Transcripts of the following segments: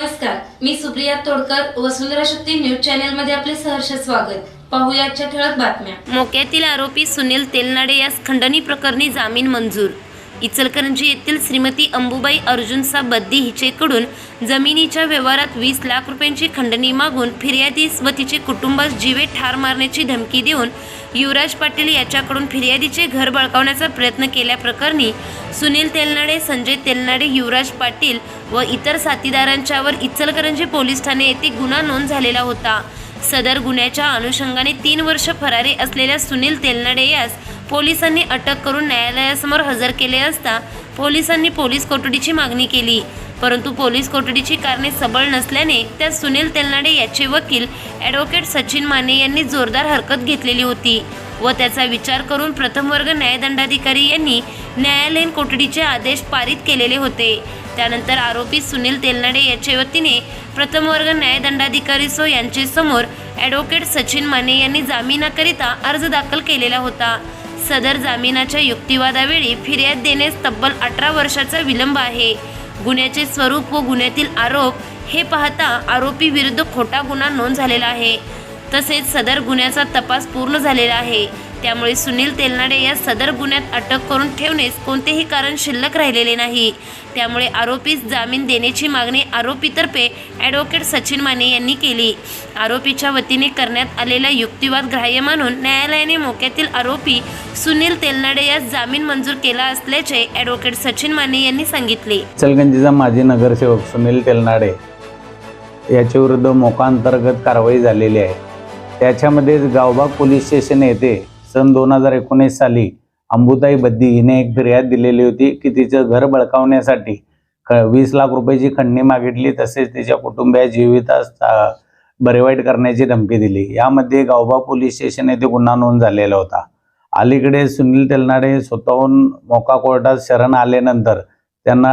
नमस्कार मी Supriya Todkar Vasundhara Shakti news channel मध्ये आपले सहर्ष स्वागत. पाहूया ठळक बातम्या. मोक्यातील आरोपी सुनील तेलनाडे यास खंडणी प्रकरणी जामीन मंजूर. इचलकरंजी येथील श्रीमती अंबुबाई अर्जुनसा बद्दी हिचेकडून जमिनीच्या व्यवहारात वीस लाख रुपयांची खंडणी मागून फिर्यादीस व तिचे कुटुंबास जीवे ठार मारण्याची धमकी देऊन युवराज पाटील याच्याकडून फिर्यादीचे घर बळकावण्याचा प्रयत्न केल्याप्रकरणी सुनील तेलनाडे संजय तेलनाडे युवराज पाटील व इतर साथीदारांच्यावर इचलकरंजी पोलीस ठाणे येथे गुन्हा नोंद झालेला होता. सदर गुन्ह्याच्या अनुषंगाने तीन वर्ष फरारी असलेल्या सुनील तेलनाडे यास पोलिसांनी अटक करून न्यायालयासमोर हजर केले असता पोलिसांनी पोलीस कोठडीची मागणी केली. परंतु पोलीस कोठडीची कारणे सबळ नसल्याने त्यात सुनील तेलनाडे याचे वकील ॲडव्होकेट सचिन माने यांनी जोरदार हरकत घेतलेली होती व त्याचा विचार करून प्रथम वर्ग न्यायदंडाधिकारी यांनी न्यायालयीन कोठडीचे आदेश पारित केलेले होते. त्यानंतर आरोपी सुनील तेलनाडे याच्या वतीने प्रथम वर्ग न्यायदंडाधिकारी सो यांचे समोर ॲडव्होकेट सचिन माने यांनी जामिनाकरिता अर्ज दाखल केलेला होता. सदर जामिनाच्या युक्तिवादावेळी फिर्याद देण्यास तब्बल अठरा वर्षाचा विलंब आहे. गुन्ह्याचे स्वरूप व गुन्ह्यातील आरोप हे पाहता आरोपी विरुद्ध खोटा गुन्हा नोंद झालेला आहे. तसेच सदर गुन्ह्याचा तपास पूर्ण झालेला आहे. त्यामुळे सुनील तेलनाडे या सदर गुन्ह्यात अटक करून ठेवण्यास कोणतेही कारण शिल्लक राहिलेले नाही. त्यामुळे आरोपीस जामीन देण्याची मागणी आरोपीतर्फे ॲडव्होकेट सचिन माने यांनी केली. आरोपीच्या वतीने करण्यात आलेला युक्तिवाद ग्राह्य मानून न्यायालयाने मोक्यातील आरोपी सुनील तेलनाडे यास जामीन मंजूर केला असल्याचे ॲडव्होकेट सचिन माने यांनी सांगितले. चलगंजीचा माजी नगरसेवक सुनील तेलनाडे याच्याविरुद्ध मोकांतर्गत कारवाई झालेली आहे. त्याच्यामध्येच गावबाग पोलीस स्टेशन येथे सन दोन हजार एकोणीस साली अंबुताई बद्दी हिने एक फिर्याद दिलेली होती की तिचं घर बळकावण्यासाठी वीस लाख रुपयाची खंडणी मागितली तसेच तिच्या कुटुंबिया जीवितास अ, बरेवाईट करण्याची धमकी दिली. यामध्ये गावबा पोलीस स्टेशन येथे गुन्हा नोंद झालेला होता. अलीकडे सुनील तेलनाडे स्वतःहून मोका कोर्टात शरण आल्यानंतर त्यांना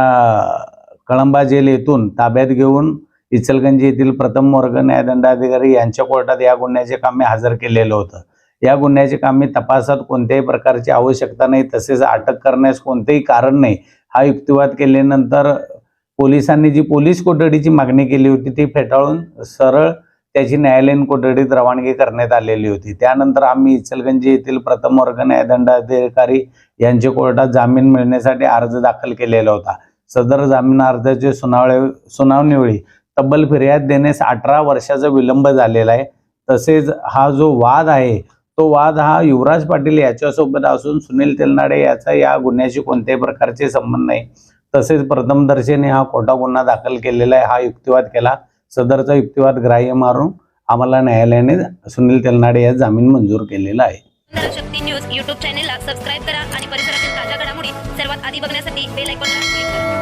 कळंबा जेल येथून ताब्यात घेऊन इचलगंजी येथील प्रथम वर्ग न्यायदंडाधिकारी यांच्या कोर्टात या गुन्ह्याचे कामे हजर केलेलं होतं. या गुन्ह्याचे कामे तपासात कोणत्याही प्रकारची आवश्यकता नाही तसेच अटक करण्यास कोणतेही कारण नाही. हा युक्तिवाद केल्यानंतर पोलिसांनी जी पोलीस कोठडीची मागणी केली होती ती फेटाळून सरळ त्याची न्यायालयीन कोठडीत रवानगी करण्यात आलेली होती. त्यानंतर आम्ही इचलगंजी येथील प्रथम वर्ग न्यायदंडाधिकारी यांच्या कोर्टात जामीन मिळण्यासाठी अर्ज दाखल केलेला होता. सदर जामीन अर्जाची सुनावळी सुनावणीवेळी तब्बल फिर्याद देण्यास अठरा वर्षाचा विलंब झालेला आहे. तसेच हा जो वाद आहे तो वाद हा युवराज पाटील याच्यासोबत असून सुनील तेलनाडे याचा या गुन्ह्याशी कोणत्याही प्रकारचे संबंध नाही. तसेच प्रथमदर्शनी हा खोटा गुन्हा दाखल केलेला आहे. हा युक्तिवाद केला. सदरचा युक्तिवाद ग्राह्य मारून आम्हाला न्यायालयाने सुनील तेलनाडे या जामीन मंजूर केलेला आहे. शक्ती न्यूज युट्यूब चॅनेलला सबस्क्राईब करा आणि परिसरातील ताज्या घडामोडी सर्वात आधी बघण्यासाठी बेल आयकॉनला क्लिक करा.